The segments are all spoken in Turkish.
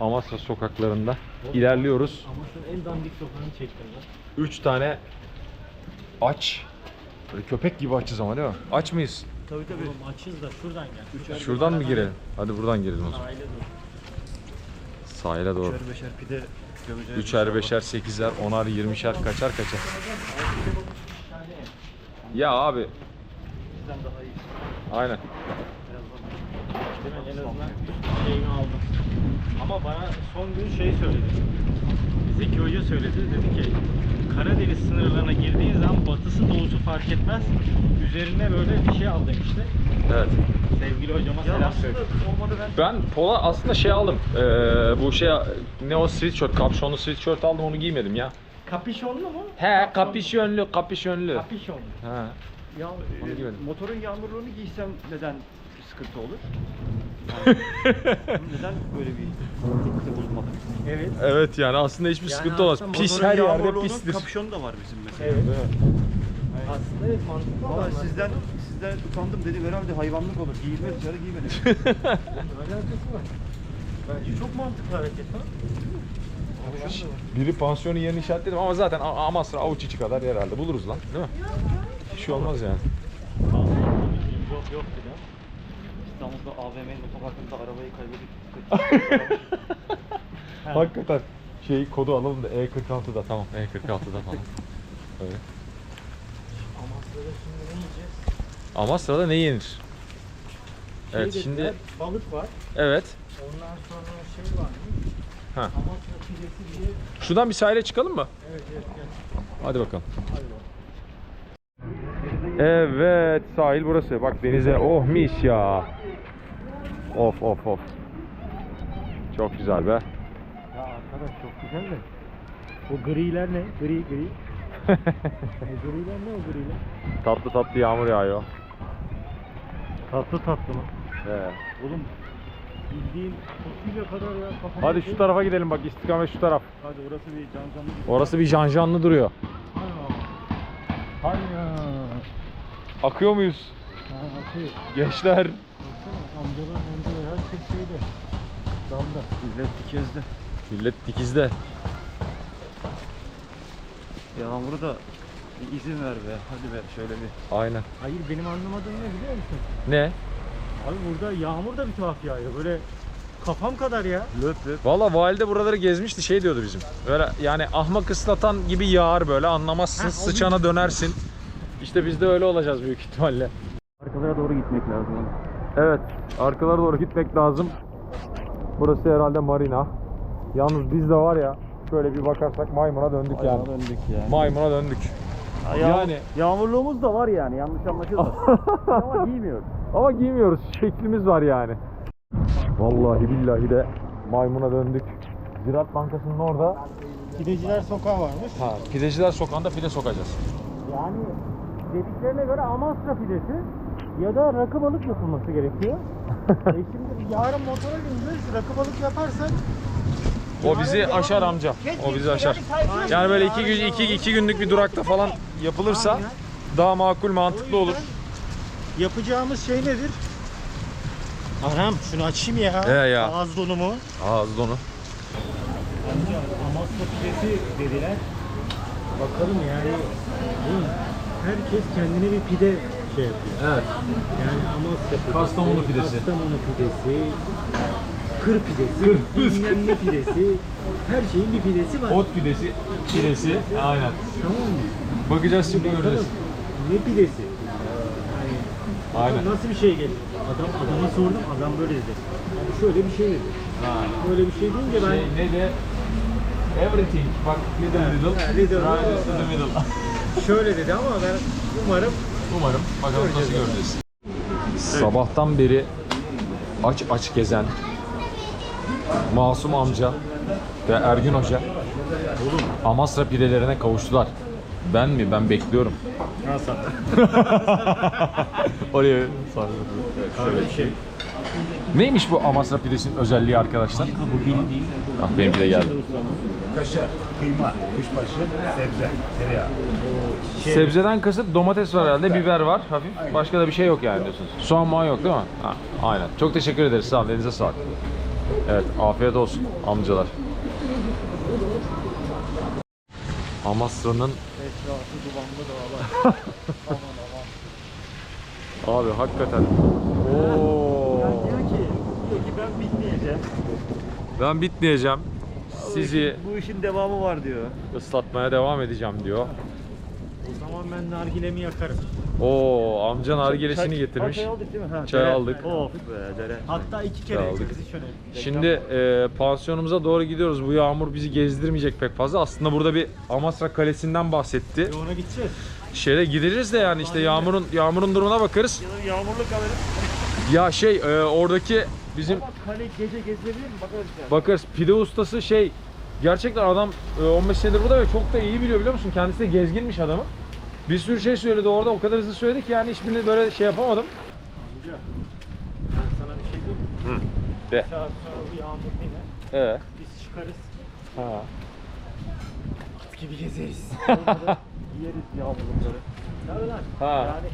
Amasra sokaklarında ilerliyoruz. Ama şu en dandik sokağını çektim ben. 3 tane aç. Böyle köpek gibi açız ama değil mi? Aç mıyız? Tabii tabii. Oğlum açız da şuradan gel. Şuradan mı girelim? Hadi buradan girelim o zaman. Sahile dur. Sahile doğru. Üçer beşer pide gömeceğiz. Üçer, beşer, sekizler, onar, yirmişer, kaçar kaçar. Ya abi. Bizden daha iyi. Aynen. En azından şeyini aldım. Ama bana son gün şey söyledi. Zeki Hoca söyledi. Dedi ki Karadeniz sınırlarına girdiğin zaman batısı doğusu fark etmez. Üzerine böyle bir şey al demişti. Evet. Sevgili hocama Ya selam aslında söyle. olmadı ben Ben pola aslında şey aldım. Ee, bu şey ne o sweatshirt, kapşonlu sweatshirt aldım onu giymedim ya. Kapişonlu mu? He, kapişönlü, kapişönlü. Kapişonlu. He. ya e, motorun yağmurluğunu giysem neden bir sıkıntı olur? neden böyle bir teklifte bulunmadım? Evet. Evet yani aslında hiçbir Yani sıkıntı olmaz. aslında Pis Motorun her yerde yağmurluğunun pistir. Kapüşonu da var bizim mesela. Evet. Aslında evet mantıklı Valla olan sizden sizden utandım dedim herhalde hayvanlık olur. Giyilme dışarı giyme dedim. Alakası var. Bence çok mantıklı hareket ha. Biri pansiyonu yerini işaretledim ama zaten A- Amasra avuç içi kadar herhalde buluruz lan değil mi? Bir şey olmaz yani. Yok yok dedi. İstanbul'da AVM'nin otoparkında arabayı kaybedip Hakikaten şey kodu alalım da E46'da tamam E46'da falan. Öyle. Amasya'da şimdi ne yiyeceğiz? Amasra'da ne yenir? Evet Şey şimdi dediler, balık var. evet. Ondan sonra şey var mı? Ha. Amasya pidesi diye. Şuradan bir sahile çıkalım mı? Evet evet gel. Hadi bakalım. Hadi bakalım. Evet sahil burası. Bak denize oh mis ya. Of of of. Çok güzel be. Ya arkadaş çok güzel de. O griler ne? Gri gri. e, griler ne o griler? Tatlı tatlı yağmur yağıyor. Tatlı tatlı mı? He. Oğlum bildiğin fasulye kadar ya. kafama Hadi şu tarafa gidelim bak istikamet şu taraf. Hadi orası bir can canlı. Orası bir janjanlı duruyor. Hani Akıyor muyuz? Şey, Gençler. baksana amcalar amcalar her şey şeyde. Damda. millet dikezde. Millet dikizde. Yağmuru da bir izin ver be. Hadi be şöyle bir. Aynen. Hayır benim anlamadığım ne biliyor musun? Ne? Abi burada yağmur da bir tuhaf yağıyor. Böyle kafam kadar ya. Löp löp. Valla valide buraları gezmişti şey diyordu bizim. Böyle yani ahmak ıslatan gibi yağar böyle anlamazsın Ha, sıçana dönersin. İşte biz de öyle olacağız büyük ihtimalle. Arkalara doğru gitmek lazım. Evet arkalara doğru gitmek lazım. Burası herhalde marina. Yalnız biz de var ya şöyle bir bakarsak maymuna döndük yani. döndük ya. Maymuna döndük. Yani Yağmurluğumuz da var yani yanlış anlaşılmasın. Ama giymiyoruz. ama giymiyoruz. Şeklimiz var yani. Vallahi billahi de maymuna döndük. Ziraat Bankası'nın orada Pideciler sokağı varmış. ha, pideciler sokağında pide sokacağız. Yani dediklerine göre Amasra pidesi ya da rakı balık yapılması gerekiyor. e şimdi yarın motora bineceğiz. Rakı balık yaparsak O bizi aşar amca. O bizi aşar. Yani böyle iki, gün, iki, iki günlük bir durakta falan yapılırsa daha makul mantıklı olur. Yapacağımız şey nedir? Anam şunu açayım ya. He ya. Ağız donumu. Ağız donu. Amasya pidesi dediler. Bakalım yani. Herkes kendine bir pide şey yapıyor. Evet. Yani Amasya pidesi, Kastamonu pidesi. Kastamonu pidesi, kır pidesi, bilmem ne pidesi. Her şeyin bir pidesi var. Ot pidesi, pidesi. Aynen. Tamam mı? Bakacağız şimdi Bakalım göreceğiz. ne pidesi? Yani Aynen. nasıl bir şey gelir? Adam adama sordum, adam böyle dedi. Abi şöyle bir şey dedi. Böyle bir şey deyince ben Şey, ne de everything. Bak little little. Ha, little right little. to the middle. şöyle dedi ama ben umarım Umarım. Bakalım nasıl göreceğiz. Sabahtan beri aç aç gezen Masum amca ve Ergün Hoca Amasra pidelerine kavuştular. Ben mi? Ben bekliyorum. nasıl? Oraya şey. Neymiş bu Amasra pidesinin özelliği arkadaşlar? Bu bildiğin Ah benimki de geldi. Kaşar, kıyma, kuşbaşı, sebze, tereyağı. Sebzeden kasıt domates var herhalde, biber var hafif. Başka da bir şey yok yani diyorsunuz. Soğan muan yok değil mi? Ha, aynen. Çok teşekkür ederiz. Sağ olun. Elinize sağlık. Evet afiyet olsun amcalar. Amasra'nın Etrafı dumanlı dağlar. abi hakikaten. Oo. diyor ki, diyor ki ben bitmeyeceğim. Ben bitmeyeceğim. Sizi Bu işin devamı var diyor. ıslatmaya devam edeceğim diyor. O zaman ben nargilemi yakarım. Oo amca nargilesini getirmiş. Çay aldık değil mi? Ha, Çay dere. aldık. Of be dere. Hatta iki kere Aldık. Şimdi e, pansiyonumuza doğru gidiyoruz. Bu yağmur bizi gezdirmeyecek pek fazla. Aslında burada bir Amasra Kalesi'nden bahsetti. E ona gideceğiz. Şöyle gideriz de yani işte yağmurun yağmurun durumuna bakarız. Yağmurlu kalırım. Ya şey e, oradaki bizim kale gece gezilebilir mi? Bakarız ya. bakarız pide ustası şey gerçekten adam e, 15 senedir burada ve çok da iyi biliyor biliyor musun? Kendisi de gezginmiş adamı. Bir sürü şey söyledi orada o kadar hızlı söyledi ki yani hiçbirini böyle şey yapamadım. Amca. Ben sana bir şey diyeyim. mi? De. Bir saat sonra bu yağmur biner. Evet. Biz çıkarız. Ha. At gibi gezeriz. Yeriz yağmurlukları. Tabii lan. Ha. Yani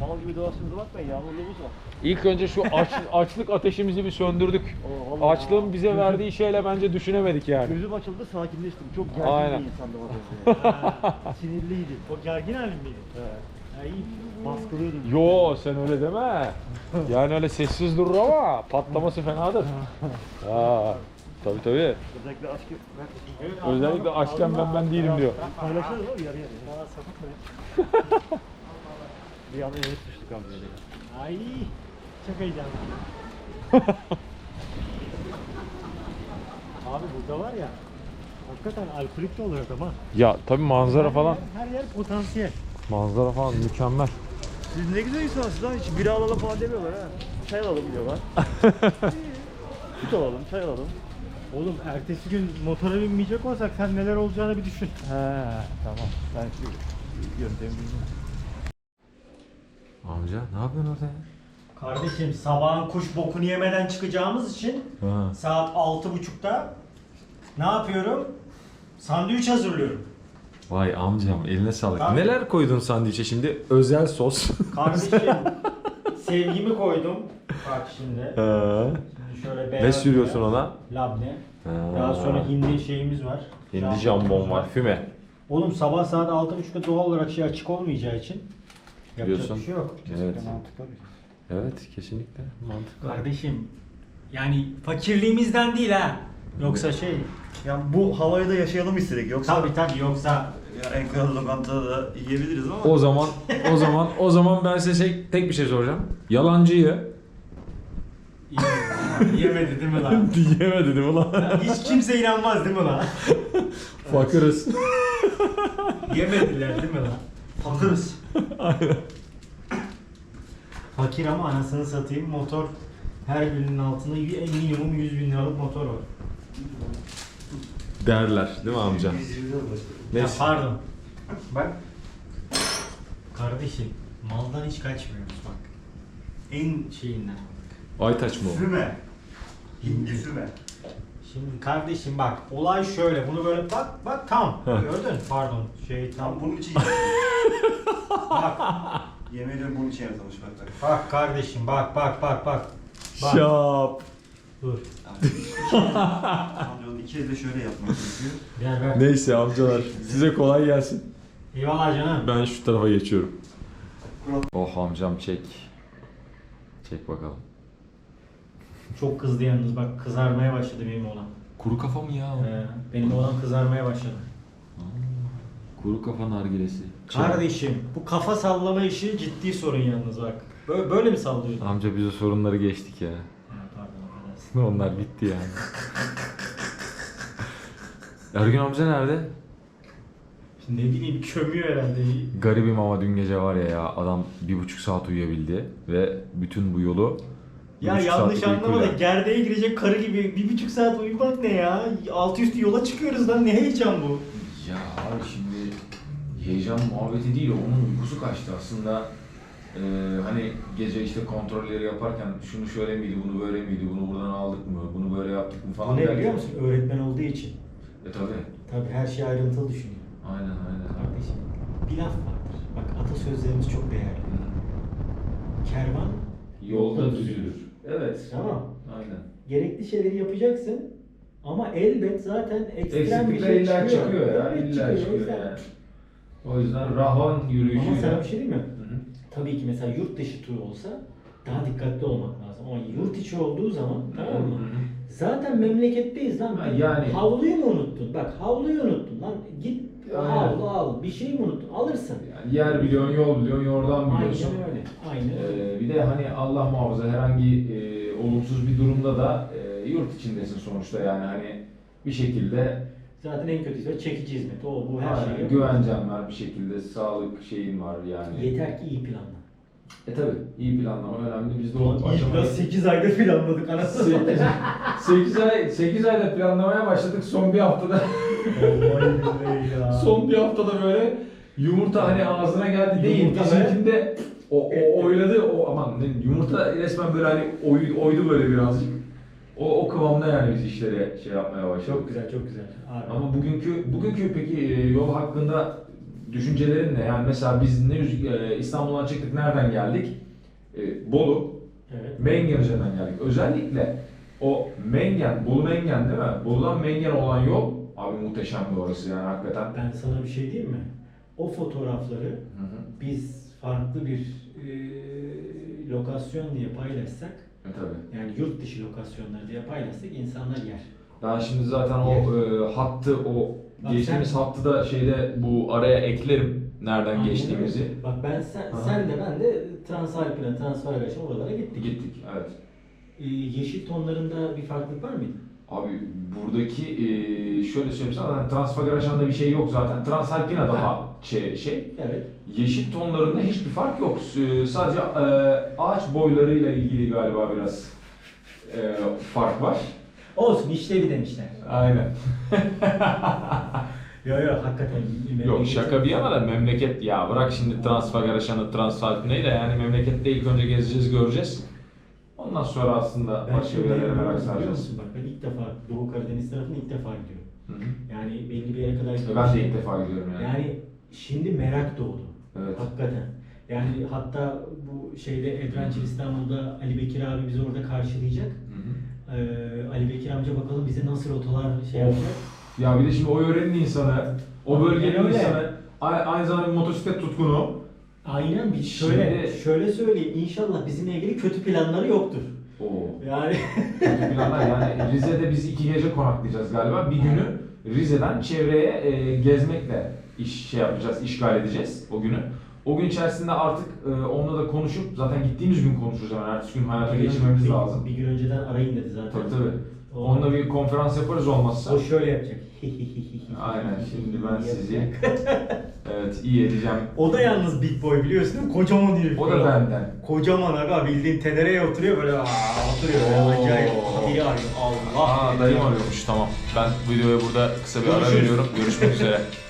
mal gibi dolaştığımıza bakmayın yağmurluğumuz var. İlk önce şu aç, açlık ateşimizi bir söndürdük. Oo, vallahi Açlığın bize verdiği şeyle bence düşünemedik yani. Gözüm açıldı sakinleştim. Çok gergin Aynen. bir insandım az önce. Sinirliydi. O gergin halin miydi? Evet. Ha iyi. Baskılıyordum. Yo sen öyle deme. Yani öyle sessiz durur ama patlaması fenadır. Ha, tabii tabii. Özellikle aşkı Özellikle aldım. ben ben değilim diyor. paylaşırız ama yarı yarı. Bana sapık mı? Bir anda evet düştük amcayla. Ay. Çok heyecanlı. Abi burada var ya. Hakikaten alkolik de oluyor adam ha. Ya tabii manzara falan. Her yer, her yer potansiyel. Manzara falan mükemmel. Siz ne güzel insansınız lan hiç bira alalım falan demiyorlar ha. Çay alalım diyorlar. Süt alalım, çay alalım. Oğlum ertesi gün motora binmeyecek olsak sen neler olacağını bir düşün. He tamam. Ben şu yöntemi bilmiyorum. Amca ne yapıyorsun orada ya? Kardeşim sabahın kuş bokunu yemeden çıkacağımız için Ha. saat altı buçukta ne yapıyorum? Sandviç hazırlıyorum. Vay amcam eline sağlık. Tabii. Neler koydun sandviçe şimdi? Özel sos. Kardeşim sevgimi koydum. Bak şimdi. Şimdi şöyle beyaz ne sürüyorsun ona? Labne. Ha. Daha sonra hindi şeyimiz var. Hindi jambon var, füme. Oğlum sabah saat 6.30'da doğal olarak şey açık olmayacağı için yapacak Diyorsun. bir şey yok. Evet. Evet kesinlikle mantıklı. Kardeşim yani fakirliğimizden değil ha. Yoksa şey Ya bu havayı da yaşayalım istedik. Yoksa tabi tabi yoksa ya en kral lokantada da yiyebiliriz ama. O zaman o zaman o zaman ben size şey, tek bir şey soracağım. Yalancıyı yemedi değil mi lan? diyemedi değil mi lan? Hiç kimse inanmaz değil mi lan? Fakırız. Yemediler değil mi lan? Fakırız. Fakir ama anasını satayım motor her birinin altında y- minimum 100 bin liralık motor var. Derler değil mi amca? Ya Neyse. pardon. Bak. Kardeşim maldan hiç kaçmıyoruz bak. En şeyinden. Aytaç mı o? Füme. Hindi füme. Şimdi kardeşim bak olay şöyle bunu böyle bak bak tam gördün pardon şey tam Tam bunun için bak Yemin ediyorum bunun için yaratılmış bak bak. bak kardeşim bak bak bak bak bak Şap. dur Amcanın iki elle şöyle yapmak gerekiyor. gel ver Neyse amcalar size kolay gelsin. eyvallah canım Ben şu tarafa geçiyorum. Oh amcam çek. Çek bakalım. Çok kızdı yalnız bak kızarmaya başladı benim oğlan Kuru kafa mı ya? ee, benim oğlan kızarmaya başladı Kuru kafa nargilesi. kardeşim bu kafa sallama işi ciddi sorun yalnız bak böyle, böyle mi sallıyorsun? Amca biz o sorunları geçtik ya. Pardon affedersin. Onlar bitti yani. Ergün amca nerede? Şimdi ne bileyim kömüyor herhalde Garibim ama dün gece var ya ya adam bir buçuk saat uyuyabildi ve bütün bu yolu Ya yanlış anlama da gerdeğe girecek karı gibi bir buçuk saat uyumak ne ya? Altı üstü yola çıkıyoruz lan ne heyecan bu? Ya abi şimdi heyecan muhabbeti değil onun uykusu kaçtı aslında. Ee, hani gece işte kontrolleri yaparken şunu şöyle miydi, bunu böyle miydi, bunu buradan aldık mı, bunu böyle yaptık mı Bu falan ne derken- biliyor musun? Öğretmen olduğu için. E tabi. Tabii her şey ayrıntılı düşünüyor. Aynen aynen. Kardeşim bir laf vardır. Bak atasözlerimiz çok değerli. Kervan Yolda düzülür. Evet. tamam. Aynen. Gerekli şeyleri yapacaksın. Ama elbet zaten ekstrem bir Eksiklikler şey illa çıkıyor. çıkıyor ya. Evet, illa O çıkıyor yüzden- yani. O yüzden Rahvan yürüyüşü. Ama sana bir şey diyeyim mi? Hı hı. Tabii ki mesela yurt dışı turu olsa daha dikkatli olmak lazım. Ama yurt içi olduğu zaman tamam mı? Hı hı. Zaten memleketteyiz lan. Ha, yani. Havluyu mu unuttun? Bak havluyu unuttun lan. Git Aynen. havlu al. Bir şey mi unuttun? Alırsın. Yani yer biliyorsun, yol biliyorsun, yordan biliyorsun. Aynen öyle. Aynen. Ee, bir de hani Allah muhafaza herhangi e, olumsuz bir durumda da e, yurt içindesin sonuçta yani hani bir şekilde Zaten en kötüsü çekici hizmet. O bu her aynen, şey. yok. güvencen var bir şekilde sağlık şeyin var yani. Yeter ki iyi planla. E tabi iyi planlama önemli. Biz de o iyi aşamayı- plan 8 ayda planladık anasını 8, 8 ay 8 ayda planlamaya başladık son bir haftada. son bir haftada böyle yumurta hani ağzına geldi değil. Yumurta Bizimkinde o, o oyladı o aman ne, yumurta resmen böyle hani oy, oydu böyle birazcık. O, o kıvamda yani biz işlere şey yapmaya başladık. Çok güzel çok güzel. Harbi. Ama bugünkü bugünkü peki e, yol hakkında düşüncelerin ne? Yani mesela biz ne e, İstanbul'dan çıktık nereden geldik? E, Bolu, Evet. Mengen üzerinden geldik. Özellikle o Mengen, Bolu Mengen değil mi? Bolu'dan Mengen olan yol abi muhteşem bir orası yani hakikaten. Ben sana bir şey diyeyim mi? O fotoğrafları Hı hı. biz farklı bir e, lokasyon diye paylaşsak E tabii. yani yurt dışı lokasyonları diye paylaşsak insanlar yer. Ben şimdi zaten o e, hattı, o geçtiğimiz sen- hattı da şeyde bu araya eklerim nereden Aynen geçtiğimizi. öyle. Bak ben sen, Aha. sen de ben de Transalpine, Transfaragas'a oralara gittik. Gittik, evet. E, yeşil tonlarında bir farklılık var mıydı? Abi buradaki e, şöyle söyleyeyim sana hani Transfagaraşan'da bir şey yok zaten. Transalpina daha şey, şey. Evet. Yeşil tonlarında hiçbir fark yok. S- Sadece e, ağaç boylarıyla ilgili galiba biraz e, fark var. Olsun işlevi demişler. Aynen. Yo yo hakikaten. Yok şaka bir yana da memleket ya bırak şimdi Transfagaraşan'ı Transalpine'yi de yani memlekette ilk önce gezeceğiz göreceğiz. Ondan sonra aslında Ben başka bir yerlere merak saracağız. Bak ben ilk defa Doğu Karadeniz tarafına ilk defa gidiyorum. Hı hı. Yani belli bir yere kadar Ben de ilk defa gidiyorum yani. Yani şimdi merak doğdu. Evet. Hakikaten. Yani hatta bu şeyde Adventure İstanbul'da Ali Bekir abi bizi orada karşılayacak. Ee, Ali Bekir amca bakalım bize nasıl rotalar şey yapacak. Ya bir de şimdi o yörenin insanı, o bölgenin Öyle. insanı, a- aynı zamanda bir motosiklet tutkunu. Aynen bir şöyle Şimdi- şöyle söyleyeyim inşallah bizimle ilgili kötü planları yoktur. Oo. Yani Kötü planlar yani Rize'de biz iki gece konaklayacağız galiba. Bir günü Rize'den çevreye e, gezmekle iş şey yapacağız, işgal edeceğiz o günü. O gün içerisinde artık e, onunla da konuşup zaten gittiğimiz gün konuşuruz hemen. Ertesi gün hayata geçirmemiz bir, lazım. Bir gün önceden arayın dedi zaten. Tabii tabii. O- Onunla bir konferans yaparız olmazsa. O şöyle yapacak. Aynen şimdi ben sizi evet iyi edeceğim. O da yalnız big boy biliyorsun değil mi? Kocaman herif. O da benden. Kocaman aga bildiğin tenereye oturuyor böyle aa, oturuyor böyle acayip. Biri arıyor. Allah. Aa dayım arıyormuş tamam. Ben videoya burada kısa bir ara Görüşürüz. veriyorum. Görüşmek üzere.